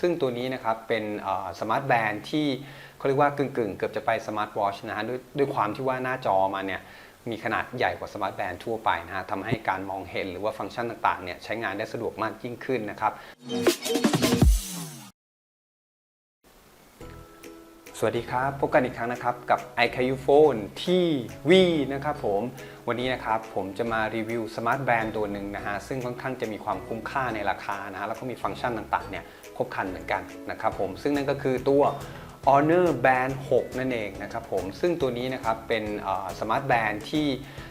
ซึ่งตัวนี้นะครับเป็นสมาร์ทแบนด์ที่เขาเรียกว่ากึ่งๆ เกือบจะไปสมาร์ทวอชนะฮะด้วยด้วยความที่ว่าหน้าจอมันเนี่ยมีขนาดใหญ่กว่าสมาร์ทแบนด์ทั่วไปนะฮะทำให้การมองเห็นหรือว่าฟังก์ชันต่างๆเนี่ยใช้งานได้สะดวกมากยิ่งขึ้นนะครับ สวัสดีครับพบกันอีกครั้งนะครับกับ i c a u Phone ที่ V นะครับผม วันนี้นะครับผมจะมารีวิวสมาร์ทแบนด์ตัวหนึ่งนะฮะซึ่งค่อนข้างจะมีความคุ้มค่าในราคานะฮะแล้วก็มีฟังก์ชันต่างๆเนี่ยครบครันเหมือนกันนะครับผมซึ่งนั่นก็คือตัว Honor Band 6 นั่นเองนะครับผมซึ่งตัวนี้นะครับเป็นสมาร์ทแบนด์ที่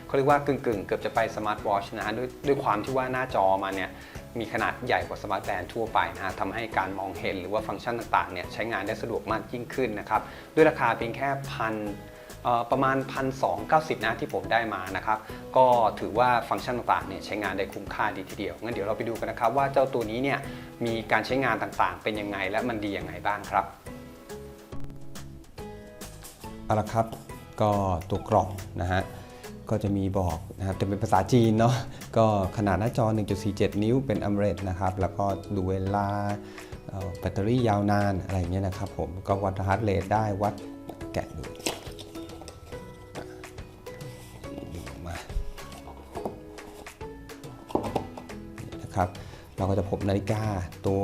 เขาเรียกว่ากึ่งๆ เกือบจะไปสมาร์ทวอชนะฮะด้วยด้วยความที่ว่าหน้าจอมาเนี่ย มีขนาดใหญ่กว่าสมาร์ทแบนด์ทั่วไปนะฮะทำให้การมองเห็นหรือว่าฟังก์ชันต่างๆเนี่ยใช้งานได้สะดวกมากยิ่งขึ้นนะครับด้วยราคาเพียงแค่พันเอ่อประมาณ 1,290 นะที่ผมได้มานะครับ ก็ถือว่าฟังก์ชันต่างๆเนี่ยใช้งานได้คุ้มค่าดีทีเดียว งั้นเดี๋ยวเราไปดูกันนะครับ ว่าเจ้าตัวนี้เนี่ยมีการใช้งานต่างๆ เป็นยังไงและมันดียังไงบ้างครับเอาละครับก็ตัวกล่องนะฮะ ก็จะมีบอกนะครับแต่เป็นภาษาจีนเนาะก็ขนาดหน้าจอ 1.47 นิ้วเป็นอัมเรดนะครับ แล้วก็ดูเวลาแบตเตอรี่ยาวนานอะไรอย่างเงี้ยนะครับผมก็วัดฮาร์ดเรทได้วัดแกะดูมานี่นะครับเราก็จะพบนาฬิกาตัว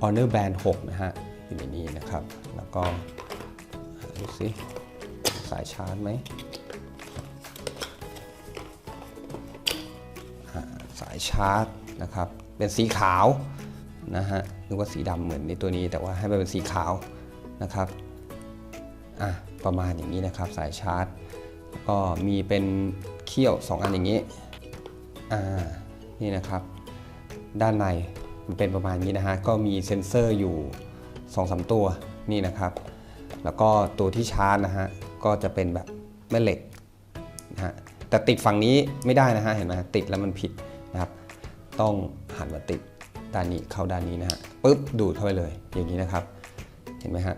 Honor Band 6 นะฮะอยู่ในนี้นะครับ แล้วก็ดูสิสายชาร์จไหม ชาร์จนะครับเป็นสีขาวนะฮะนึกว่าสีดำเหมือนในตัวนี้แต่ว่าให้มันเป็นสีขาวนะครับอะประมาณอย่างนี้นะครับสายชาร์จแล้วก็มีเป็นเขี้ยว 2 อันอย่างนี้อ่านี่นะครับด้านในมันเป็นประมาณนี้นะฮะก็มีเซ็นเซอร์อยู่2-3ตัวนี่นะครับแล้วก็ตัวที่ชาร์จนะฮะก็จะเป็นแบบแม่เหล็กนะฮะแต่ติดฝั่งนี้ไม่ได้นะฮะเห็นไหมติดแล้วมันผิด ต้องหันมาติดด้านนี้เข้าด้านนี้นะฮะปึ๊บดูดเข้าไปเลย อย่างนี้นะครับ เห็นไหมฮะ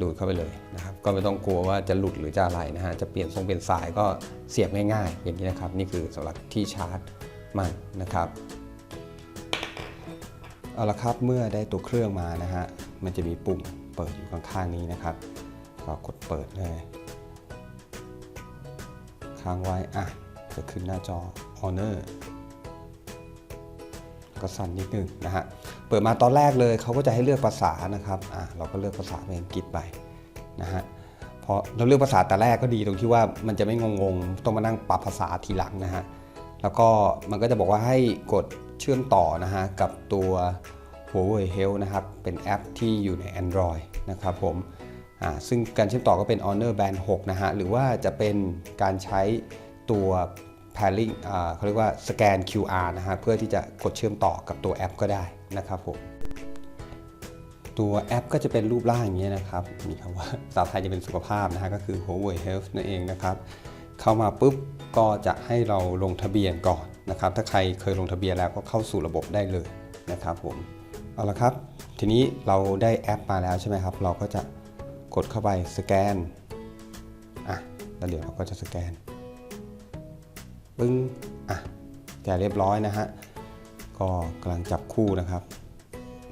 ดูดเข้าไปเลยนะครับ ก็ไม่ต้องกลัวว่าจะหลุดหรือจะอะไรนะฮะจะเปลี่ยนทรงเปลี่ยนสายก็เสียบง่ายๆ อย่างนี้นะครับ นี่คือสำหรับที่ชาร์จมันนะครับเอาละครับเมื่อได้ตัวเครื่องมานะฮะมันจะมีปุ่มเปิดอยู่ข้างๆนี้นะครับก็กดเปิดเลยค้างไว้อะจะขึ้นหน้าจอ Honor ก็สั่นนิดนึงนะฮะ เปิดมาตอนแรกเลยเขาก็จะให้เลือกภาษานะครับอะเราก็เลือกภาษาเป็นอังกฤษไปนะฮะพอเราเลือกภาษาแต่แรกก็ดีตรงที่ว่ามันจะไม่งงๆ ต้องมานั่งปรับภาษาทีหลังนะฮะ แล้วก็มันก็จะบอกว่าให้กดเชื่อมต่อนะฮะกับตัว Huawei Health นะครับ เป็นแอปที่อยู่ใน Android นะครับผมอ่าซึ่งการเชื่อมต่อก็เป็น Honor Band 6 นะฮะ หรือว่าจะเป็นการใช้ตัว pairing เขาเรียกว่าสแกน QR นะฮะเพื่อที่จะกดเชื่อมต่อกับตัวแอปก็ได้นะครับผมตัวแอปก็จะเป็นรูปร่างอย่างนี้ยนะครับ มีคำว่าภาษาไทยจะเป็นสุขภาพนะฮะก็คือ Huawei Health นั่นเองนะครับ เข้ามาปุ๊บก็จะให้เราลงทะเบียนก่อนนะครับ ถ้าใครเคยลงทะเบียนแล้วก็เข้าสู่ระบบได้เลยนะครับผม เอาละครับ ทีนี้เราได้แอปมาแล้วใช่ไหมครับ เราก็จะกดเข้าไปสแกน อะ แล้วเดี๋ยวเราก็จะสแกน ปึ้งอะแกะเรียบร้อยนะฮะก็กำลังจับคู่นะครับ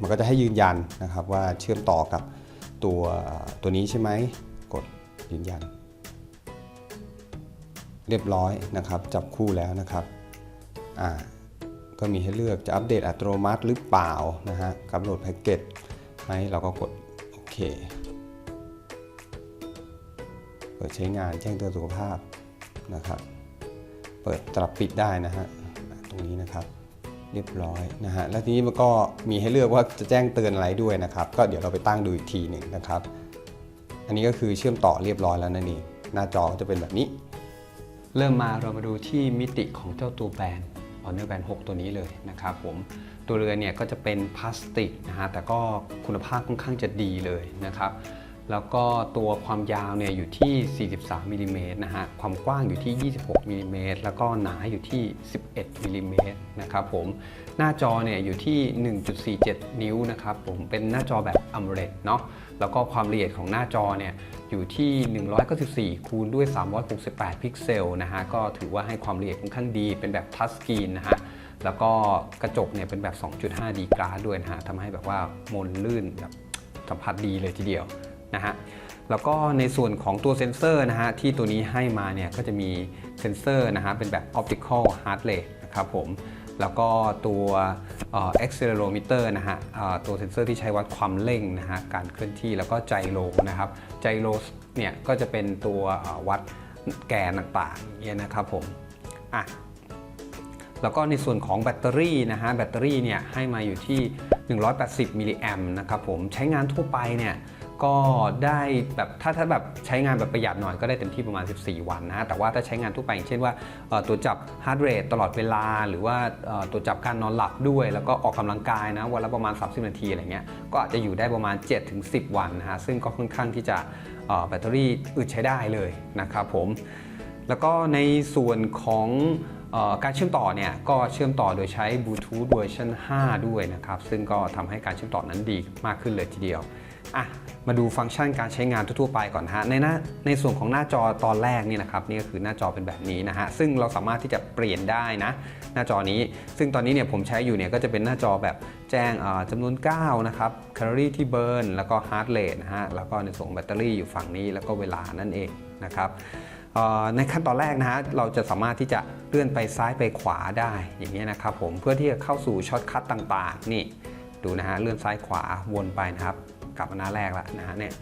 มันก็จะให้ยืนยันนะครับว่าเชื่อมต่อกับตัวตัวนี้ใช่ไหมกดยืนยัน เรียบร้อยนะครับ จับคู่แล้วนะครับอ่าก็มีให้เลือกจะอัปเดตอัตโนมัติหรือเปล่านะฮะกำหนดแพ็กเกจไหมเราก็กดโอเคเปิดใช้งานแจ้งเตือนสุขภาพนะครับ ปิดตลับปิดได้นะฮะตรงนี้นะครับเรียบร้อยนะฮะแล้วทีนี้มันก็มีให้เลือกว่าจะแจ้งเตือนอะไรด้วยนะครับ ก็เดี๋ยวเราไปตั้งดูอีกทีหนึ่งนะครับ อันนี้ก็คือเชื่อมต่อเรียบร้อยแล้วนั่นเองหน้าจอก็จะเป็นแบบนี้ เริ่มมาเรามาดูที่มิติของเจ้าตัวแบรนด์ Honor Band 6ตัวนี้เลยนะครับผมตัวเรือเนี่ยก็จะเป็นพลาสติกนะฮะแต่ก็คุณภาพค่อนข้างจะดีเลยนะครับ แล้วก็ตัวความยาวเนี่ยอยู่ที่ 43มิลลิเมตรนะฮะ ความกว้างอยู่ที่ 26มิลลิเมตรแล้วก็หนาอยู่ที่ 11มิลลิเมตรนะครับผม หน้าจอเนี่ยอยู่ที่ 1.47 นิ้วนะครับผม เป็นหน้าจอแบบ AMOLED เนาะ แล้วก็ความละเอียดของหน้าจอเนี่ยอยู่ที่ 194 คูณด้วย 368 พิกเซลนะฮะ ก็ถือว่าให้ความละเอียดค่อนข้างดี เป็นแบบทัชสกรีนนะฮะแล้วก็กระจกเนี่ยเป็นแบบ 2.5ดีกราสด้วยนะฮะทำให้แบบว่ามนลื่นแบบสัมผัสดีเลยทีเดียว นะฮะแล้วก็ในส่วนของตัวเซนเซอร์นะฮะที่ตัวนี้ให้มาเนี่ยก็จะมีเซนเซอร์นะฮะเป็นแบบ optical heart rate นะครับผมแล้วก็ตัวเอ่อ accelerometer นะฮะตัวเซนเซอร์ที่ใช้วัดความเร่งนะฮะการเคลื่อนที่แล้วก็ไจโรนะครับไจโรเนี่ยก็จะเป็นตัววัดแกนต่างๆเงี้ยนะครับผมอะแล้วก็ในส่วนของแบตเตอรี่นะฮะแบตเตอรี่เนี่ยให้มาอยู่ที่ 180 มิลลิแอมนะครับผมใช้งานทั่วไปเนี่ย ก็ได้แบบถ้าถ้าแบบใช้งานแบบประหยัดหน่อยก็ได้เต็มที่ประมาณ 14 วันนะแต่ว่าถ้าใช้งานทั่วไปอย่างเช่นว่าตัวจับฮาร์ดเรทตลอดเวลา หรือว่าตัวจับการนอนหลับด้วย แล้วก็ออกกำลังกายนะวันละประมาณ 30 นาทีอะไรเงี้ยก็อาจจะอยู่ได้ประมาณ 7-10 วันนะฮะซึ่งก็ค่อนข้างที่จะแบตเตอรี่อึดใช้ได้เลยนะครับผมแล้วก็ในส่วนของ การเชื่อมต่อเนี่ยก็เชื่อมต่อโดยใช้บลูทูธเวอร์ชัน5 ด้วยนะครับ ซึ่งก็ทำให้การเชื่อมต่อนั้นดีมากขึ้นเลยทีเดียวอะมาดูฟังก์ชันการใช้งานทั่วๆไปก่อนฮะในหน้าในส่วนของหน้าจอตอนแรกนี่นะครับนี่ก็คือหน้าจอเป็นแบบนี้นะฮะซึ่งเราสามารถที่จะเปลี่ยนได้นะ หน้าจอนี้ ซึ่งตอนนี้เนี่ยผมใช้อยู่เนี่ยก็จะเป็นหน้าจอแบบแจ้งจำนวนก้าวนะครับแคลอรี่ที่เบิร์นแล้วก็ฮาร์ดเรทนะฮะแล้วก็ในส่วนแบตเตอรี่อยู่ฝั่งนี้แล้วก็เวลานั่นเองนะครับ ในขั้นตอนแรกนะฮะเราจะสามารถที่จะเลื่อนไปซ้ายไปขวาได้อย่างนี้นะครับผมเพื่อที่จะเข้าสู่ช็อตคัทต่างๆ นี่ดูนะฮะเลื่อนซ้ายขวาวนไปนะครับกลับมาหน้าแรกแล้วนะฮะเนี่ย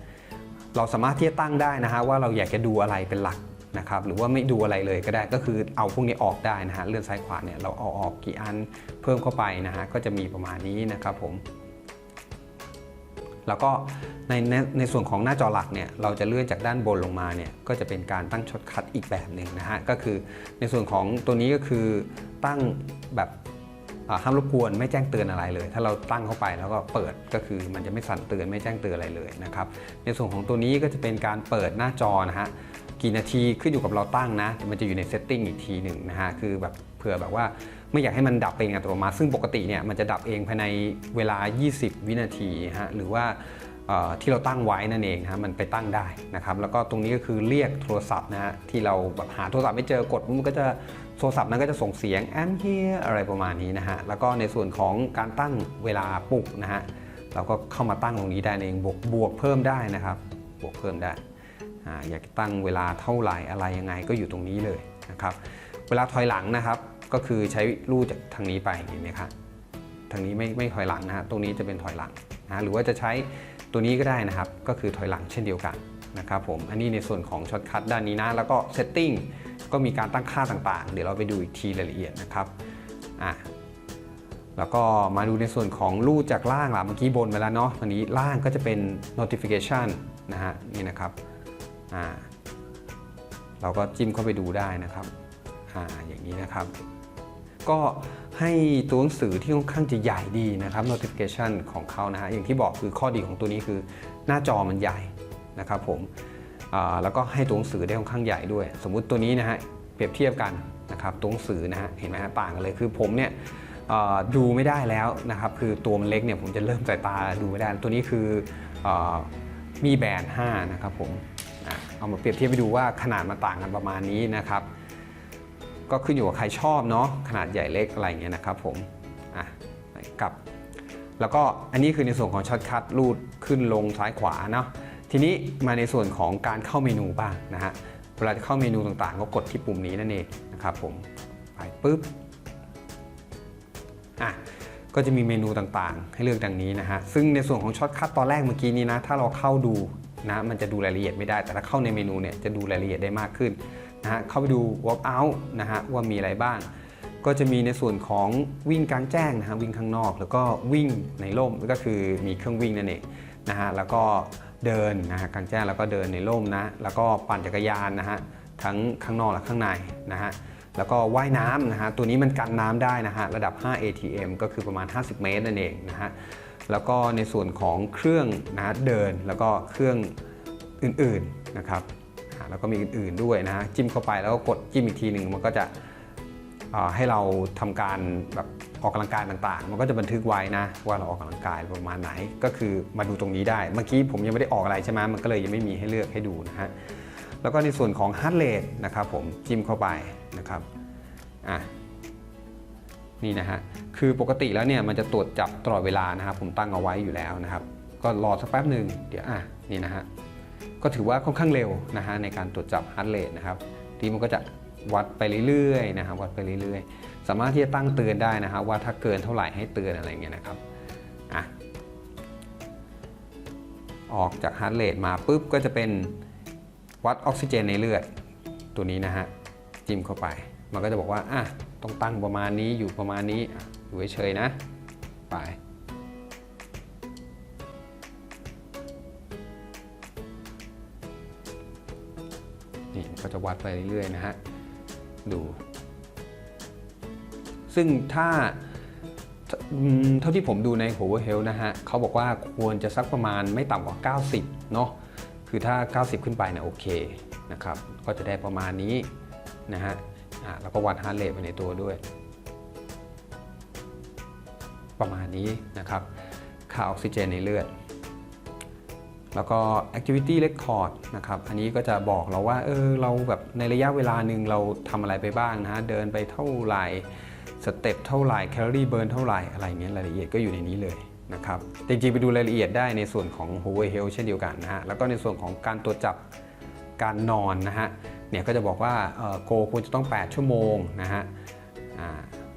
เราสามารถที่จะตั้งได้นะฮะว่าเราอยากจะดูอะไรเป็นหลักนะครับหรือว่าไม่ดูอะไรเลยก็ได้ก็คือเอาพวกนี้ออกได้นะฮะเลื่อนซ้ายขวาเนี่ยเราเอาออกกี่อันเพิ่มเข้าไปนะฮะก็จะมีประมาณนี้นะครับผม แล้วก็ในในในส่วนของหน้าจอหลักเนี่ยเราจะเลื่อนจากด้านบนลงมาเนี่ยก็จะเป็นการตั้งช็อตคัทอีกแบบหนึ่งนะฮะก็คือในส่วนของตัวนี้ก็คือตั้งแบบห้ามรบกวนไม่แจ้งเตือนอะไรเลย ถ้าเราตั้งเข้าไปแล้วก็เปิดก็คือมันจะไม่สั่นเตือนไม่แจ้งเตือนอะไรเลยนะครับในส่วนของตัวนี้ก็จะเป็นการเปิดหน้าจอนะฮะกี่นาทีขึ้นอยู่กับเราตั้งนะมันจะอยู่ในเซตติ้งอีกทีหนึ่งนะฮะคือแบบเผื่อแบบว่า ไม่อยากให้มันดับเองอัตโนมัติ ซึ่งปกติเนี่ยมันจะดับเองภายในเวลา 20 วินาทีฮะหรือว่าที่เราตั้งไว้นั่นเองนะฮะมันไปตั้งได้นะครับแล้วก็ตรงนี้ก็คือเรียกโทรศัพท์นะฮะที่เราแบบหาโทรศัพท์ไม่เจอกดมันก็จะโทรศัพท์นั้นก็จะส่งเสียง I'm here อะไรประมาณนี้นะฮะแล้วก็ในส่วนของการตั้งเวลาปลุกนะฮะเราก็เข้ามาตั้งตรงนี้ได้เองบวกบวกเพิ่มได้นะครับบวกเพิ่มได้ออยากตั้งเวลาเท่าไหร่อะไรยังไงก็อยู่ตรงนี้เลยนะครับเวลาถอยหลังนะครับ ก็คือใช้ลู่จากทางนี้ไปเห็นไหมครับทางนี้ไม่ไม่ถอยหลังนะฮะตรงนี้จะเป็นถอยหลังนะหรือว่าจะใช้ตัวนี้ก็ได้นะครับ ก็คือถอยหลังเช่นเดียวกันนะครับผมอันนี้ในส่วนของช็อตคัทด้านนี้นะแล้วก็เซตติ้งก็มีการตั้งค่าต่างๆ เดี๋ยวเราไปดูอีกทีรายละเอียดนะครับอะแล้วก็มาดูในส่วนของรูดจากล่างล่ะเมื่อกี้บนไปแล้วเนาะอันนี้ล่างก็จะเป็น notification นะฮะนี่นะครับอ่าเราก็จิ้มเข้าไปดูได้นะครับอ่าอย่างนี้นะครับ ก็ให้ตัวหนังสือที่ค่อนข้างจะใหญ่ดีนะครับ notification ของเขานะฮะอย่างที่บอกคือข้อดีของตัวนี้คือหน้าจอมันใหญ่นะครับผมแล้วก็ให้ตัวหนังสือได้ค่อนข้างใหญ่ด้วย สมมุติตัวนี้นะฮะเปรียบเทียบกันนะครับตัวหนังสือนะฮะเห็นไหมฮะต่างกันเลยคือผมเนี่ยดูไม่ได้แล้วนะครับคือตัวมันเล็กเนี่ยผมจะเริ่มสายตาดูไม่ได้ ตัวนี้คืออมีแบนด์5นะครับผมเอามาเปรียบเทียบไปดูว่าขนาดมันต่างกันประมาณนี้นะครับ ก็ขึ้นอยู่กับใครชอบเนาะขนาดใหญ่เล็กอะไรเงี้ยนะครับผมอะกลับ แล้วก็อันนี้คือในส่วนของช็อตคัทรูดขึ้นลงซ้ายขวาเนาะทีนี้มาในส่วนของการเข้าเมนูบ้างนะฮะเวลาจะเข้าเมนูต่างๆ ก็กดที่ปุ่มนี้นั่นเองนะครับผมไปปุ๊บอะก็จะมีเมนูต่างๆ ให้เลือกดังนี้นะฮะซึ่งในส่วนของช็อตคัทตอนแรกเมื่อกี้นี้นะถ้าเราเข้าดูนะมันจะดูรายละเอียดไม่ได้ แต่ถ้าเข้าในเมนูเนี่ยจะดูรายละเอียดได้มากขึ้น นะฮะเข้าไปดู walk out นะฮะว่ามีอะไรบ้าง ก็จะมีในส่วนของวิ่งกลางแจ้งนะฮะวิ่งข้างนอก แล้วก็วิ่งในร่มก็คือมีเครื่องวิ่งนั่นเองนะฮะแล้วก็เดินนะฮะกลางแจ้งแล้วก็เดินในร่มนะแล้วก็ปั่นจักรยานนะฮะทั้งข้างนอกและข้างในนะฮะแล้วก็ว่ายน้ำนะฮะตัวนี้มันกันน้ำได้นะฮะระดับ 5 ATM ก็คือประมาณ 50 เมตรนั่นเองนะฮะแล้วก็ในส่วนของเครื่องนะเดินแล้วก็เครื่องอื่นๆนะครับ แล้วก็มีอื่นๆด้วยนะฮะจิ้มเข้าไปแล้วก็กดจิ้มอีกทีหนึ่งมันก็จะให้เราทำการแบบออกกำลังกายต่างๆ มันก็จะบันทึกไว้นะ ว่าเราออกกำลังกายประมาณไหน ก็คือมาดูตรงนี้ได้ เมื่อกี้ผมยังไม่ได้ออกอะไรใช่ไหมมันก็เลยยังไม่มีให้เลือกให้ดูนะฮะ แล้วก็ในส่วนของ heart rate นะครับผมจิ้มเข้าไปนะครับ อะ นี่นะฮะ คือปกติแล้วเนี่ยมันจะตรวจจับตลอดเวลานะครับ ผมตั้งเอาไว้อยู่แล้วนะครับ ก็รอสักแป๊บหนึ่งเดี๋ยวอะ นี่นะฮะ ก็ถือว่าค่อนข้างเร็วนะฮะในการตรวจจับฮาร์ดเรทนะครับ ที่มันก็จะวัดไปเรื่อยๆนะครับวัดไปเรื่อยๆ สามารถที่จะตั้งเตือนได้นะครับว่าถ้าเกินเท่าไหร่ให้เตือนอะไรเงี้ยนะครับอะออกจากฮาร์ดเรทมาปุ๊บก็จะเป็นวัดออกซิเจนในเลือดตัวนี้นะฮะจิ้มเข้าไป มันก็จะบอกว่าอะต้องตั้งประมาณนี้อยู่ประมาณนี้อยู่เฉยๆนะไป ก็จะวัดไปเรื่อยๆนะฮะ ดู ซึ่งถ้าเท่าที่ผมดูใน Power Health นะฮะเขาบอกว่าควรจะสักประมาณไม่ต่ำกว่า 90 เนาะคือถ้า 90 ขึ้นไปนะโอเคนะครับ ก็จะได้ประมาณนี้นะฮะอะแล้วก็วัดฮาร์ดเรทไปในตัวด้วย ประมาณนี้นะครับ ค่าออกซิเจนในเลือด แล้วก็ activity record นะครับ อันนี้ก็จะบอกเราว่า เออ เราแบบในระยะเวลาหนึ่งเราทำอะไรไปบ้างนะฮะเดินไปเท่าไหร่ สเต็ปเท่าไหร่ แคลอรี่เบิร์นเท่าไหร่ อะไรเงี้ย รายละเอียดก็อยู่ในนี้เลยนะครับ จริงๆ ไปดูรายละเอียดได้ในส่วนของ h o v e r Health เช่นเดียวกันนะฮะ แล้วก็ในส่วนของการตรวจจับการนอนนะฮะ เนี่ยก็จะบอกว่าโกควรจะต้อง 8 ชั่วโมงนะฮะ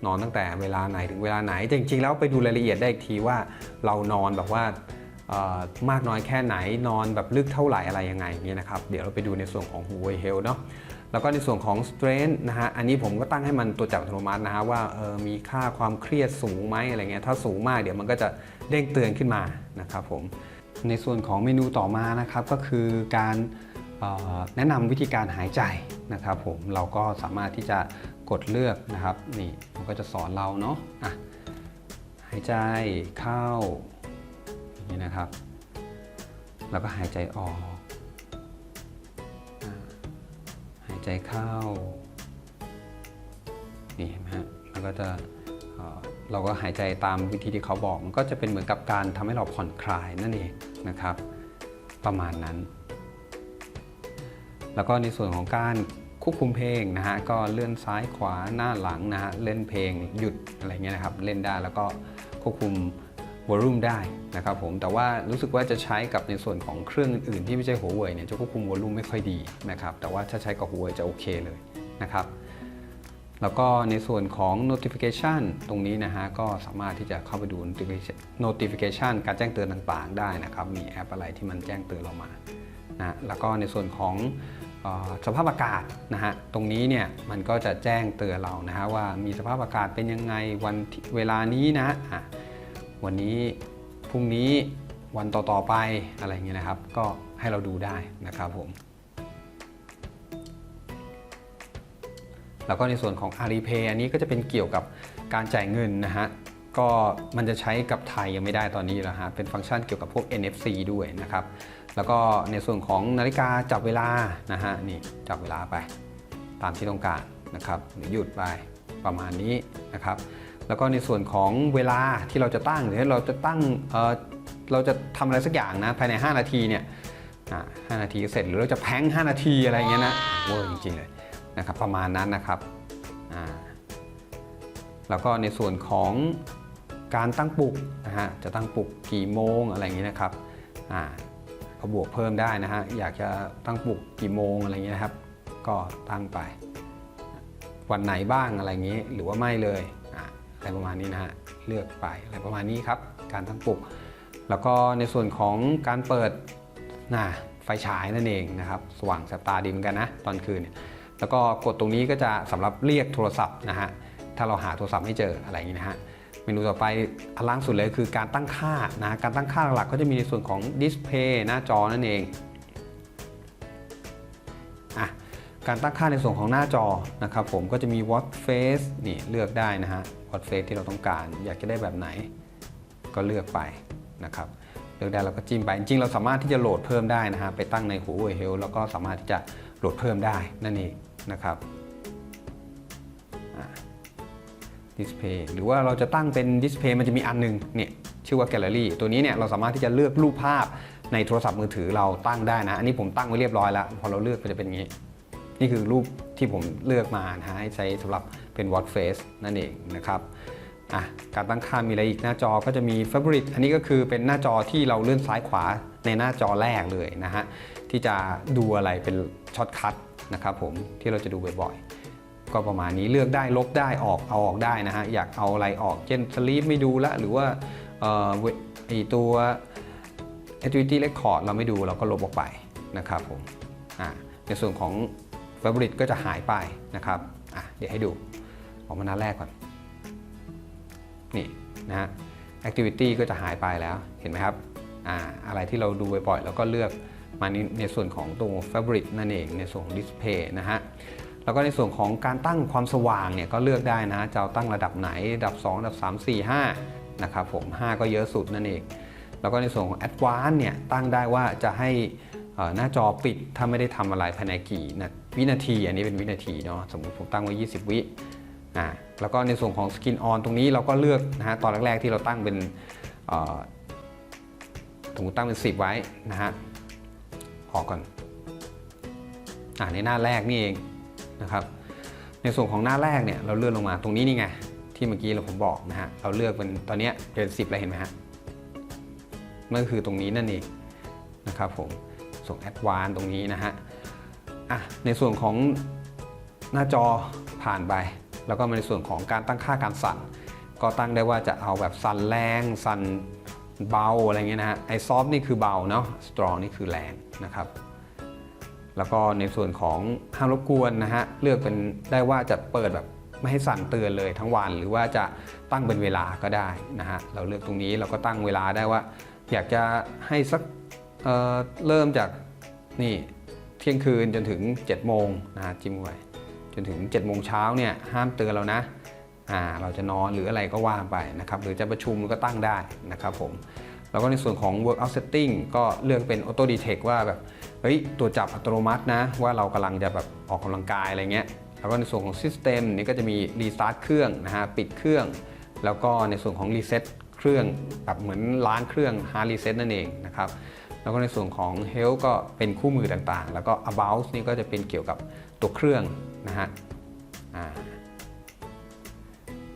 นอนตั้งแต่เวลาไหนถึงเวลาไหน จริงๆ แล้วไปดูรายละเอียดได้อีกทีว่าเรานอนแบบว่า มากน้อยแค่ไหนนอนแบบลึกเท่าไหร่อะไรยังไงอย่างเงี้ยนะครับเดี๋ยวเราไปดูในส่วนของ h u w e i Health เนาะแล้วก็ในส่วนของ Strength นะฮะ อันนี้ผมก็ตั้งให้มันตัวจับอัตโนมัตินะฮะว่าเออมีค่าความเครียดสูงไหมอะไรเงี้ย ถ้าสูงมากเดี๋ยวมันก็จะเด้งเตือนขึ้นมานะครับผม ในส่วนของเมนูต่อมานะครับก็คือการแนะนำวิธีการหายใจนะครับผม เราก็สามารถที่จะกดเลือกนะครับ นี่มันก็จะสอนเราเนาะอะหายใจเข้า นี้นะครับ แล้วก็หายใจออก หายใจเข้า นี่เห็นไหมฮะมันก็จะเราก็หายใจตามวิธีที่เขาบอก มันก็จะเป็นเหมือนกับการทำให้เราผ่อนคลายนั่นเองนะครับ ประมาณนั้น แล้วก็ในส่วนของการควบคุมเพลงนะฮะ ก็เลื่อนซ้ายขวาหน้าหลังนะฮะ เล่นเพลงหยุดอะไรเงี้ยนะครับ เล่นได้แล้วก็ควบคุม วอลลุ่มได้นะครับผมแต่ว่ารู้สึกว่าจะใช้กับในส่วนของเครื่องอื่นๆ ที่ไม่ใช่หัวเว่ยเนี่ยจะควบคุมวอลลุ่มไม่ค่อยดีนะครับแต่ว่าถ้าใช้กับหัวเว่ยจะโอเคเลยนะครับแล้วก็ในส่วนของ notification ตรงนี้นะฮะก็สามารถที่จะเข้าไปดู notification notification การแจ้งเตือนต่างๆ ได้นะครับ มีแอปอะไรที่มันแจ้งเตือนเรามานะแล้วก็ในส่วนของออสภาพอากาศนะฮะตรงนี้เนี่ยมันก็จะแจ้งเตือนเรานะฮะว่ามีสภาพอากาศเป็นยังไงวันเวลานี้นะอะ วันนี้พรุ่งนี้วันต่อ ๆ ไปอะไรอย่างเงี้ยนะครับ ก็ให้เราดูได้นะครับผม แล้วก็ในส่วนของ Alipay อันนี้ก็จะเป็นเกี่ยวกับการจ่ายเงินนะฮะก็มันจะใช้กับไทยยังไม่ได้ตอนนี้แล้วฮะเป็นฟังก์ชันเกี่ยวกับพวก NFC ด้วยนะครับ แล้วก็ในส่วนของนาฬิกาจับเวลานะฮะนี่จับเวลาไป ตามที่ต้องการนะครับหรือหยุดไปประมาณนี้นะครับ แล้วก็ในส่วนของเวลาที่เราจะตั้งหรือเราจะตั้งเเราจะทำอะไรสักอย่างนะภายใน 5 นาทีเนี่ยอ่านาทีเสร็จหรือเราจะแพ้ง5นาทีอะไรเงี้ยนะเวอร์จริงๆเลยนะครับประมาณนั้นนะครับแล้วก็ในส่วนของการตั้งปลุกนะฮะจะตั้งปลุกกี่โมงอะไรอย่างนี้นะครับอ่าก็บวกเพิ่มได้นะฮะอยากจะตั้งปลุกกี่โมงอะไรอย่างนี้นะครับ ก็ตั้งไป วันไหนบ้างอะไรอย่างนี้หรือว่าไม่เลย อะไรประมาณนี้นะฮะเลือกไปอะไรประมาณนี้ครับ การตั้งปลุกแล้วก็ในส่วนของการเปิดนะไฟฉายนั่นเองนะครับสว่างแสบตาดีเหมือนกันนะตอนคืนแล้วก็กดตรงนี้ก็จะสำหรับเรียกโทรศัพท์นะฮะถ้าเราหาโทรศัพท์ไม่เจออะไรอย่างนี้นะฮะเมนูต่อไปอันล่างสุดเลยคือการตั้งค่านะการตั้งค่าหลักๆก็จะมีในส่วนของดิสเพย์หน้าจอนั่นเองอะการตั้งค่าในส่วนของหน้าจอนะครับผมก็จะมี Watch Face นี่เลือกได้นะฮะ Watch Face ที่เราต้องการ อยากจะได้แบบไหนก็เลือกไปนะครับเลือกได้แล้วก็จิ้มไปจริงเราสามารถที่จะโหลดเพิ่มได้นะฮะไปตั้งใน Huawei Health แล้วก็สามารถที่จะโหลดเพิ่มได้นั่นเองนะครับดิสเพย์หรือว่าเราจะตั้งเป็นดิสเพย์มันจะมีอันหนึงเนี่ยชื่อว่าแกลเลอรี่ตัวนี้เนี่ยเราสามารถที่จะเลือกรูปภาพในโทรศัพท์มือถือเราตั้งได้นะ อันนี้ผมตั้งไว้เรียบร้อยแล้ว พอเราเลือกก็จะเป็นอย่างนี้ นี่คือรูปที่ผมเลือกมานะฮะให้ใช้สำหรับ เป็น What face นั่นเองนะครับการตั้งค่ามีอะไรอีกหน้าจอก็จะมี favorite อันนี้ก็คือเป็นหน้าจอที่เราเลื่อนซ้ายขวาในหน้าจอแรกเลยนะฮะที่จะดูอะไรเป็นช็อตคัทนะครับผมที่เราจะดูบ่อยๆ ก็ประมาณนี้เลือกได้ลบได้ออกเอาออกได้นะฮะอยากเอาอะไรออกเช่นสลีปไม่ดูละหรือว่าเอ่อเวไอตัว activity record เราไม่ดูเราก็ลบออกไปนะครับผมในส่วนของ favorite ก็จะหายไปนะครับเดี๋ยวให้ดู ออกมาหน้าแรกก่อน นี่นะฮะ activity ก็จะหายไปแล้ว เห็นไหมครับ อ่า อะไรที่เราดูบ่อยๆ แล้วก็เลือกมาในในส่วนของตัว favorite นั่นเอง ในส่วนของ display นะฮะ แล้วก็ในส่วนของการตั้งความสว่างเนี่ยก็เลือกได้นะ จะเอาตั้งระดับไหน ระดับ 2 ระดับ 3 4 5 นะครับผม 5 ก็เยอะสุดนั่นเอง แล้วก็ในส่วนของ Advanced เนี่ยตั้งได้ว่าจะให้หน้าจอปิดถ้าไม่ได้ทำอะไรภายในกี่นะวินาที อันนี้เป็นวินาทีเนาะ สมมติผมตั้งไว้ 20 วิ อ่าแล้วก็ในส่วนของ Skin On ตรงนี้เราก็เลือกนะฮะตอนแรกๆที่เราตั้งเป็นเอ่อสมมติตั้งเป็น 10 ไว้นะฮะออกก่อนอ่าในหน้าแรกนี่เองนะครับ ในส่วนของหน้าแรกเนี่ยเราเลื่อนลงมาตรงนี้นี่ไงที่เมื่อกี้เราผมบอกนะฮะเราเลือกเป็นตอนเนี้ยเป็น 10 แล้วเห็นไหมฮะนั่นคือตรงนี้นั่นเองนะครับผมส่งแอดวานตรงนี้นะฮะอะในส่วนของหน้าจอผ่านไป แล้วก็ในส่วนของการตั้งค่าการสั่น ก็ตั้งได้ว่าจะเอาแบบสั่นแรง สั่นเบาอะไรเงี้ยนะฮะไอซอฟนี่คือเบาเนาะสตรองนี่คือแรงนะครับ แล้วก็ในส่วนของห้ามรบกวนนะฮะเลือกเป็นได้ว่าจะเปิดแบบไม่ให้สั่นเตือนเลยทั้งวัน หรือว่าจะตั้งเป็นเวลาก็ได้นะฮะเราเลือกตรงนี้เราก็ตั้งเวลาได้ว่า อยากจะให้สักเเริ่มจากนี่เที่ยงคืนจนถึง7โมงนะฮะจิ้มไว้ นถึง7โมงเช้าเนี่ยห้ามเตือนเรานะอ่าเราจะนอนหรืออะไรก็ว่าไปนะครับหรือจะประชุมก็ตั้งได้นะครับผมแล้วก็ในส่วนของ workout setting ก็เลือกเป็น auto detect ว่าแบบเฮ้ยตัวจับอัตโนมัตินะว่าเรากำลังจะแบบออกกำลังกายอะไรเงี้ยแล้วก็ในส่วนของ system นี่ก็จะมี restart เครื่องนะฮะปิดเครื่อง แล้วก็ในส่วนของ reset เครื่องแบบเหมือนล้างเครื่อง hard reset นั่นเองนะครับแล้วก็ในส่วนของ health ก็เป็นคู่มือต่างๆ แล้วก็ about นี่ก็จะเป็นเกี่ยวกับ ตัวเครื่องนะฮะ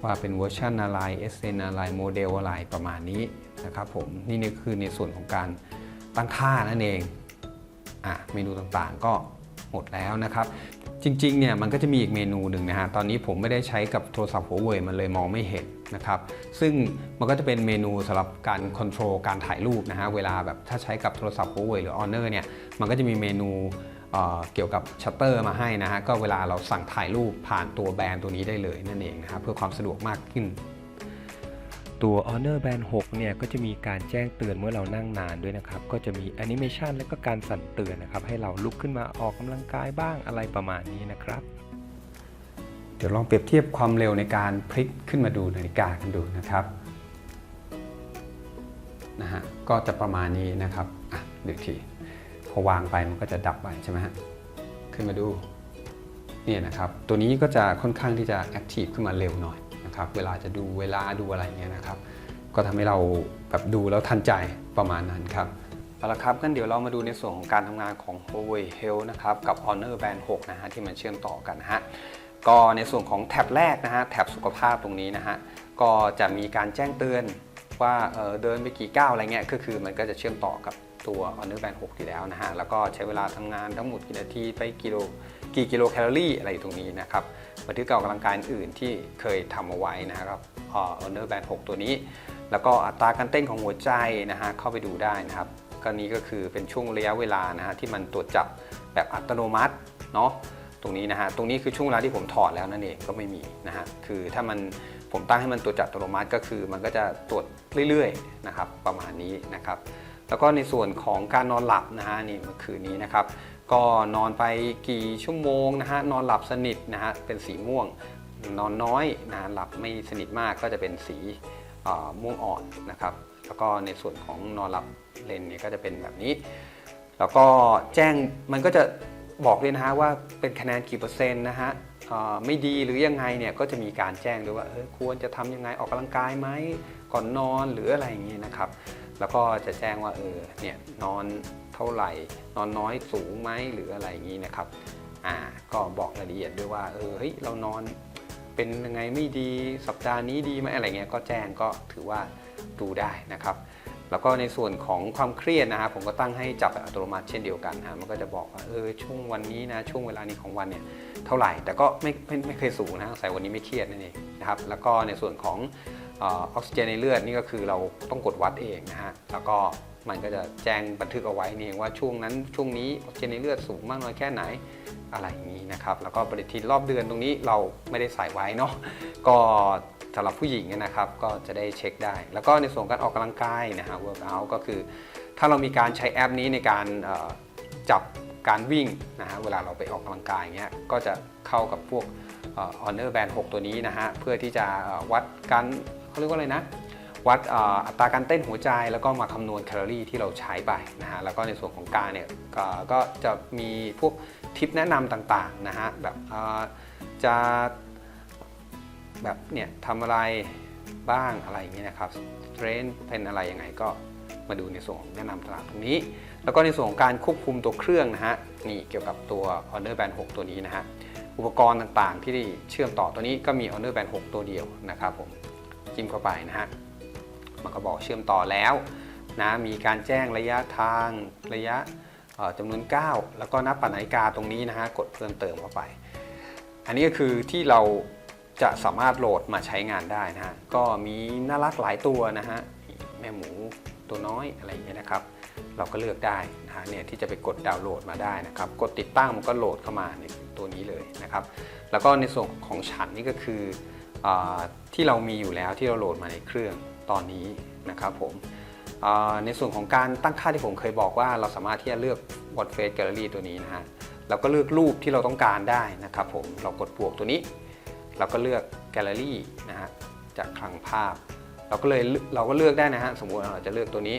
ว่าเป็นเวอร์ชันอะไร SN อะไรโมเดลอะไรประมาณนี้นะครับผมนี่นี่คือในส่วนของการตั้งค่านั่นเองอะเมนูต่างๆก็หมดแล้วนะครับ จริงๆเนี่ยมันก็จะมีอีกเมนูหนึ่งนะฮะตอนนี้ผมไม่ได้ใช้กับโทรศัพท์หัวเว่ยมันเลยมองไม่เห็นนะครับซึ่งมันก็จะเป็นเมนูสำหรับการคอนโทรลการถ่ายรูปนะฮะเวลาแบบถ้าใช้กับโทรศัพท์หัวเว่ยหรือ Honor เนี่ยมันก็จะมีเมนู เเกี่ยวกับชัตเตอร์มาให้นะฮะก็เวลาเราสั่งถ่ายรูปผ่านตัวแบรนด์ตัวนี้ได้เลยนั่นเองนะครับเพื่อความสะดวกมากขึ้น ตัว Honor Band 6เนี่ยก็จะมีการแจ้งเตือนเมื่อเรานั่งนานด้วยนะครับ ก็จะมีแอนิเมชันและก็การสั่นเตือนนะครับ ให้เราลุกขึ้นมาออกกำลังกายบ้างอะไรประมาณนี้นะครับ เดี๋ยวลองเปรียบเทียบความเร็วในการพลิกขึ้นมาดูนาฬิกากันดูนะครับนะฮะก็จะประมาณนี้นะครับอะดูอีกที พอวางไปมันก็จะดับไปใช่ไหมฮะขึ้นมาดูเนี่ยนะครับตัวนี้ก็จะค่อนข้างที่จะแอคทีฟขึ้นมาเร็วหน่อยนะครับเวลาจะดูเวลาดูอะไรเงี้ยนะครับ ก็ทำให้เราแบบดูแล้วทันใจประมาณนั้นครับเอาละครับงั้นเดี๋ยวเรามาดูในส่วนของการทำงานของ Huawei Health นะครับกับ Honor Band 6นะฮะที่มันเชื่อมต่อกันนะฮะก็ในส่วนของแท็บแรกนะฮะแท็บสุขภาพตรงนี้นะฮะก็จะมีการแจ้งเตือนว่าเออเดินไปกี่ก้าวอะไรเงี้ยก็คือมันก็จะเชื่อมต่อกับ ตัว Honor Band 6ที่แล้วนะฮะ แล้วก็ใช้เวลาทำงานทั้งหมดกี่นาทีไปกิโลกี่กิโลแคลอรี่อะไรตรงนี้นะครับบันทึกการออกกำลังกายอื่นที่เคยทำเอาไว้นะครับเอ่อ Honor Band 6 ตัวนี้ แล้วก็อัตราการเต้นของหัวใจนะฮะเข้าไปดูได้นะครับก็นี้ก็คือเป็นช่วงระยะเวลานะฮะที่มันตรวจจับแบบอัตโนมัติเนาะตรงนี้นะฮะตรงนี้คือช่วงเวลาที่ผมถอดแล้วนั่นเองก็ไม่มีนะฮะคือถ้ามันผมตั้งให้มันตรวจจับอัตโนมัติก็คือ มันก็จะตรวจเรื่อยๆนะครับประมาณนี้นะครับ แล้วก็ในส่วนของการนอนหลับนะฮะนี่เมื่อคืนนี้นะครับ ก็นอนไปกี่ชั่วโมงนะฮะนอนหลับสนิทนะฮะเป็นสีม่วง นอนน้อยนะหลับไม่สนิทมากก็จะเป็นสีม่วงอ่อนนะครับ แล้วก็ในส่วนของนอนหลับเลนเนี่ยก็จะเป็นแบบนี้ แล้วก็แจ้งมันก็จะบอกเลยนะฮะว่าเป็นคะแนนกี่เปอร์เซ็นต์นะฮะไม่ดีหรือยังไงเนี่ยก็จะมีการแจ้งด้วยว่าควรจะทำยังไงออกกำลังกายไหมก่อนนอนหรืออะไรอย่างนี้นะครับ แล้วก็จะแจ้งว่าเออเนี่ยนอนเท่าไหร่ นอนน้อยสูงไหมหรืออะไรอย่างนี้นะครับอ่าก็บอกรายละเอียดด้วยว่าเออเฮ้ยเรานอนเป็นยังไงไม่ดีสัปดาห์นี้ดีไหมอะไรเงี้ยก็แจ้งก็ถือว่าดูได้นะครับ แล้วก็ในส่วนของความเครียดนะฮะผมก็ตั้งให้จับอัตโนมัติเช่นเดียวกันฮะมันก็จะบอกว่าเออช่วงวันนี้นะช่วงเวลานี้ของวันเนี่ยเท่าไหร่ แต่ก็ไม่ไม่ไม่เคยสูงนะใส่วันนี้ไม่เครียดนั่นเองนะครับแล้วก็ในส่วนของ ออกซิเจนในเลือดนี่ก็คือเราต้องกดวัดเองนะฮะ แล้วก็มันก็จะแจ้งบันทึกเอาไว้นี่เองว่าช่วงนั้นช่วงนี้ออกซิเจนในเลือดสูงมากน้อยแค่ไหนอะไรอย่างนี้นะครับ แล้วก็ปฏิทินรอบเดือนตรงนี้เราไม่ได้ใส่ไว้เนาะ ก็สำหรับผู้หญิงนะครับก็จะได้เช็คได้ แล้วก็ในส่วนการออกกำลังกายนะฮะ workout ก็คือ ถ้าเรามีการใช้แอปนี้ในการจับการวิ่งนะฮะเวลาเราไปออกกำลังกายเงี้ยก็จะเข้ากับพวกอ่อ Honor Band 6ตัวนี้นะฮะเพื่อที่จะวัดการ เขาเรียกว่าอะไรนะ วัดอ,อัตราการเต้นหัวใจ แล้วก็มาคำนวณแคลอรี่ที่เราใช้ไปนะฮะแล้วก็ในส่วนของการเนี่ยก็ก็จะมีพวกทิปแนะนำต่างๆนะฮะแบบจะแบบเนี่ยทำอะไรบ้างอะไรอย่างเงี้ยนะครับเทรนเป็นอะไรยังไงก็มาดูในส่วนของแนะนำตลาดตรงนี้ แล้วก็ในส่วนของการควบคุมตัวเครื่องนะฮะนี่เกี่ยวกับตัว Honor Band 6 ตัวนี้นะฮะอุปกรณ์ต่างๆ ที่เชื่อมต่อตัวนี้ก็มี Honor Band 6 ตัวเดียวนะครับผม จิ้มเข้าไปนะฮะมันก็บอกเชื่อมต่อแล้วนะมีการแจ้งระยะทางระยะจำนวนก้าวแล้วก็นับปันาฬิกาตรงนี้นะฮะกดเพิ่มเติมเข้าไป อันนี้ก็คือที่เราจะสามารถโหลดมาใช้งานได้นะฮะก็มีน่ารักหลายตัวนะฮะแม่หมูตัวน้อยอะไรอย่างเงี้ยนะครับ เราก็เลือกได้นะฮะเนี่ยที่จะไปกดดาวน์โหลดมาได้นะครับ กดติดตั้งมันก็โหลดเข้ามาในตัวนี้เลยนะครับ แล้วก็ในส่วนของฉันนี่ก็คือ ที่เรามีอยู่แล้วที่เราโหลดมาในเครื่องตอนนี้นะครับผมในส่วนของการตั้งค่าที่ผมเคยบอกว่าเราสามารถที่จะเลือก What Face Gallery ตัวนี้นะฮะเราก็เลือกรูปที่เราต้องการได้นะครับผมเรากดบวกตัวนี้ เราก็เลือกแกลเลอรี่นะฮะจากคลังภาพ เราก็เลยเราก็เลือกได้นะฮะสมมุติเราจะเลือกตัวนี้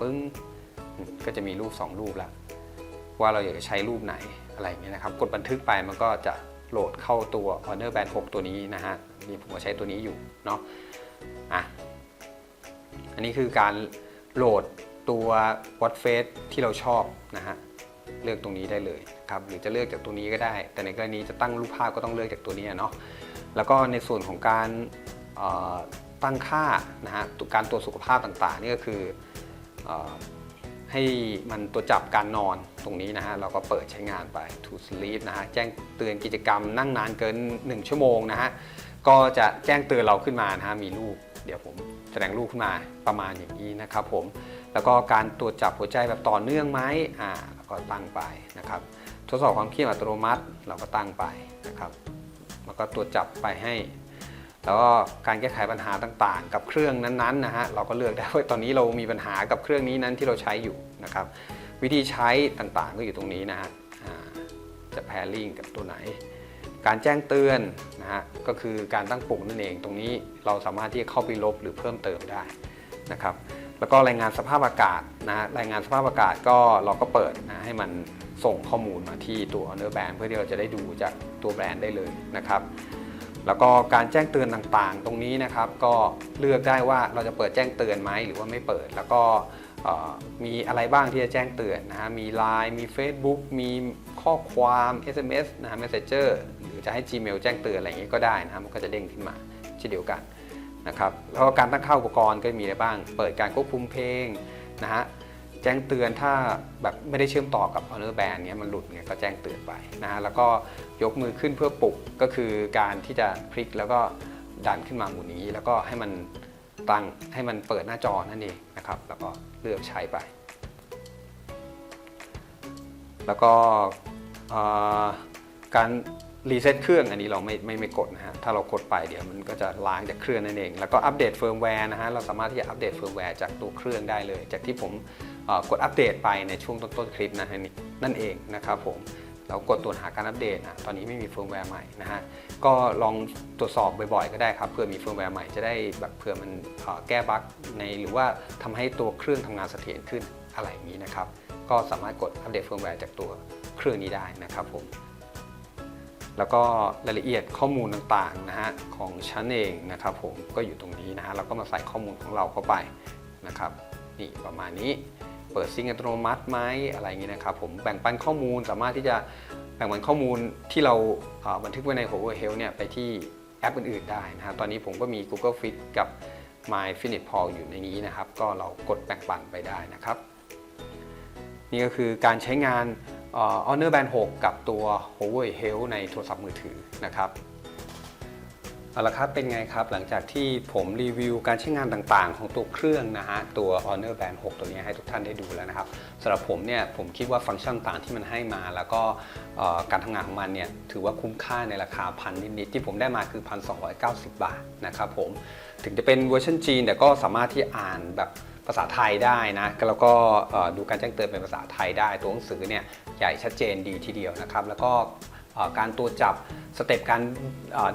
ปึ้งก็จะมีรูป 2 รูปแล้ว ว่าเราอยากจะใช้รูปไหนอะไรอย่างเงี้ยนะครับ กดบันทึกไปมันก็จะโหลดเข้าตัว Honor Band 6 ตัวนี้นะฮะนี่ผมก็ใช้ตัวนี้อยู่เนาะอะอันนี้คือการโหลดตัว What Face ที่เราชอบนะฮะเลือกตรงนี้ได้เลยครับหรือจะเลือกจากตัวนี้ก็ได้ แต่ในกรณีจะตั้งรูปภาพก็ต้องเลือกจากตัวนี้เนาะแล้วก็ในส่วนของการตั้งค่านะฮะการตรวจสุขภาพต่างๆนี่ก็คืออ ให้มันตัวจับการนอนตรงนี้นะฮะเราก็เปิดใช้งานไป to sleep นะฮะแจ้งเตือนกิจกรรมนั่งนานเกิน 1 ชั่วโมงนะฮะก็จะแจ้งเตือนเราขึ้นมานะฮะมีรูปเดี๋ยวผมแสดงรูปขึ้นมาประมาณอย่างนี้นะครับผมแล้วก็การตรวจจับหัวใจแบบต่อเนื่องไหมอ่าแล้วก็ตั้งไปนะครับ ทดสอบความเครียดอัตโนมัติเราก็ตั้งไปนะครับแล้วก็ตรวจจับไปให้ แล้วก็การแก้ไขปัญหาต่างๆ กับเครื่องนั้นๆนะฮะเราก็เลือกได้ว่าตอนนี้เรามีปัญหากับเครื่องนี้นั้นที่เราใช้อยู่นะครับวิธีใช้ต่างๆก็อยู่ตรงนี้นะฮะจะแพรลิงกับตัวไหน การแจ้งเตือนนะฮะก็คือการตั้งปุ่มนั่นเองตรงนี้เราสามารถที่จะเข้าไปลบหรือเพิ่มเติมได้นะครับแล้วก็รายงานสภาพอากาศนะฮะรายงานสภาพอากาศก็เราก็เปิดนะให้มันส่งข้อมูลมาที่ตัว Honor Band เพื่อที่เราจะได้ดูจากตัวแบรนด์ได้เลยนะครับ แล้วก็การแจ้งเตือนต่างๆ ตรงนี้นะครับก็เลือกได้ว่าเราจะเปิดแจ้งเตือนไหมหรือว่าไม่เปิด แล้วก็มีอะไรบ้างที่จะแจ้งเตือนนะฮะมี Line มี Facebook มีข้อความ SMS นะฮะ Messenger หรือจะให้ Gmail แจ้งเตือนอะไรอย่างนี้ก็ได้นะฮะมันก็จะเด้งขึ้นมาเช่นเดียวกันนะครับแล้วก็การตั้งค่าอุปกรณ์ก็มีอะไรบ้าง เปิดการควบคุมเพลงนะฮะ แจ้งเตือนถ้าแบบไม่ได้เชื่อมต่อกับ Honor Band เนี้ยมันหลุดเนี่ยก็แจ้งเตือนไปนะฮะแล้วก็ยกมือขึ้นเพื่อปลุกก็คือการที่จะพลิกแล้วก็ดันขึ้นมาหมุนนี้ แล้วก็ให้มันตั้งให้มันเปิดหน้าจอนั่นเองนะครับ แล้วก็เลือกใช้ไป แล้วก็การรีเซ็ตเครื่องอันนี้เราไม่ไม่ไม่กดนะฮะ ถ้าเรากดไปเดี๋ยวมันก็จะล้างจากเครื่องนั่นเอง แล้วก็อัปเดตเฟิร์มแวร์นะฮะ เราสามารถที่จะอัปเดตเฟิร์มแวร์จากตัวเครื่องได้เลย จากที่ผม กดอัปเดตไปในช่วงต้นๆคลิปนะฮะนั่นเองนะครับผมเรากดตรวจหาการอัปเดตนะตอนนี้ไม่มีเฟิร์มแวร์ใหม่นะฮะก็ลองตรวจสอบบ่อยๆ ก็ได้ครับเพื่อมีเฟิร์มแวร์ใหม่จะได้แบบเผื่อมันแก้บั๊กในหรือว่าทำให้ตัวเครื่องทำงานเสถียรขึ้นอะไรอย่างนี้นะครับ ก็สามารถกดอัปเดตเฟิร์มแวร์จากตัวเครื่องนี้ได้นะครับผมแล้วก็รายละเอียดข้อมูลต่างๆนะฮะของชั้นเองนะครับผมก็อยู่ตรงนี้นะฮะเราก็มาใส่ข้อมูลของเราเข้าไปนะครับนี่ประมาณนี้ เปิดซิงค์อัตโนมัติไหมอะไรอย่างนี้นะครับผมแบ่งปันข้อมูลสามารถที่จะแบ่งปันข้อมูลที่เราบันทึกไว้ใน Huawei Health เนี่ยไปที่แอปอื่นๆได้นะฮะตอนนี้ผมก็มี Google Fit กับ My Fitness Pal อยู่ในนี้นะครับ ก็เรากดแบ่งปันไปได้นะครับ นี่ก็คือการใช้งาน Honor Band 6 กับตัว Huawei Health ในโทรศัพท์มือถือนะครับ เอาละครับ เป็นไงครับ หลังจากที่ผมรีวิวการใช้งานต่างๆ ของตัวเครื่องนะฮะ ตัว Honor Band 6 ตัวนี้ให้ทุกท่านได้ดูแล้วนะครับสำหรับผมเนี่ย ผมคิดว่าฟังก์ชันต่างที่มันให้มา แล้วก็การทำงานของมันเนี่ย ถือว่าคุ้มค่าในราคาพันนิดๆ ที่ผมได้มาคือ 1,290 บาทนะครับผม ถึงจะเป็นเวอร์ชันจีน แต่ก็สามารถที่อ่านแบบภาษาไทยได้นะแล้วก็ดูการแจ้งเตือนเป็นภาษาไทยได้ ตัวหนังสือเนี่ยใหญ่ชัดเจนดีทีเดียวนะครับ แล้วก็ การตัวจับสเต็ปการ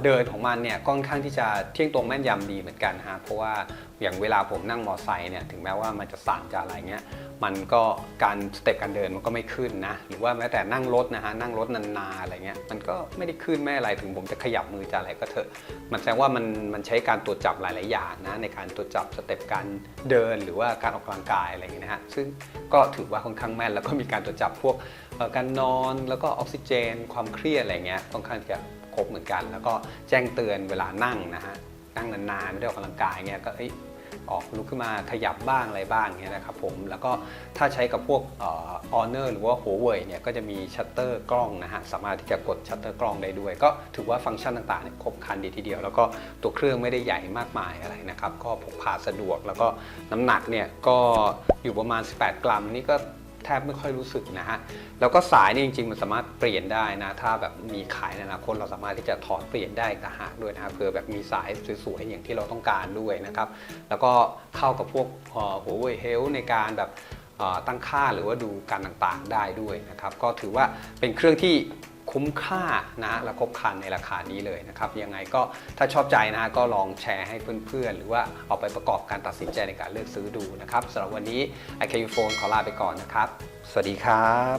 เดินของมันเนี่ยก็ค่อนข้างที่จะเที่ยงตรงแม่นยำดีเหมือนกันนะฮะเพราะว่าอย่างเวลาผมนั่งมอไซค์เนี่ยถึงแม้ว่ามันจะสั่นจะอะไรเงี้ยมันก็การสเต็ปการเดินมันก็ไม่ขึ้นนะหรือว่าแม้แต่นั่งรถนะฮะนั่งรถนานๆอะไรเงี้ยมันก็ไม่ได้ขึ้นไม่อะไรถึงผมจะขยับมือจะอะไรก็เถอะ มันแสดงว่ามันมันใช้การตรวจจับหลายๆอย่างนะในการตรวจจับสเต็ปการเดินหรือว่าการออกกำลังกายอะไรเงี้ยนะฮะซึ่งก็ถือว่าค่อนข้างแม่นแล้วก็มีการตรวจจับพวก การนอนแล้วก็ออกซิเจน ความเครียดอะไรเงี้ยค่อนข้างจะครบเหมือนกัน แล้วก็แจ้งเตือนเวลานั่งนะฮะนั่งนานๆไม่ได้ออกกำลังกายเงี้ยก็อออกลุกขึ้นมาขยับบ้างอะไรบ้างเงี้ยนะครับผมแล้วก็ถ้าใช้กับพวกออเนอร์หรือว่า Huawei เนี่ยก็จะมีชัตเตอร์กล้องนะฮะสามารถที่จะกดชัตเตอร์กล้องได้ด้วย ก็ถือว่าฟังก์ชันต่างๆเนี่ยครบครันดีทีเดียว แล้วก็ตัวเครื่องไม่ได้ใหญ่มากมายอะไรนะครับ ก็พกพาสะดวกแล้วก็น้ำหนักเนี่ยก็อยู่ประมาณ 18 กรัมนี่ก็ บไม่ค่อยรู้สึกนะฮะ แล้วก็สายนี่จริง ๆ มันสามารถเปลี่ยนได้นะ ถ้าแบบมีขายในอนาคตเราสามารถที่จะถอดเปลี่ยนได้อีกต่างหากด้วยนะเผื่อแบบมีสายสวยๆอย่างที่เราต้องการด้วยนะครับ แล้วก็เข้ากับพวกหัวเว่ยเฮลในการแบบตั้งค่าหรือว่าดูการต่างๆได้ด้วยนะครับ ก็ถือว่าเป็นเครื่องที่ คุ้มค่านะและครบครันในราคานี้เลยนะครับยังไงก็ถ้าชอบใจนะก็ลองแชร์ให้เพื่อนๆ หรือว่าเอาไปประกอบการตัดสินใจในการเลือกซื้อดูนะครับสำหรับวันนี้ i q Phone ขอลาไปก่อนนะครับ สวัสดีครับ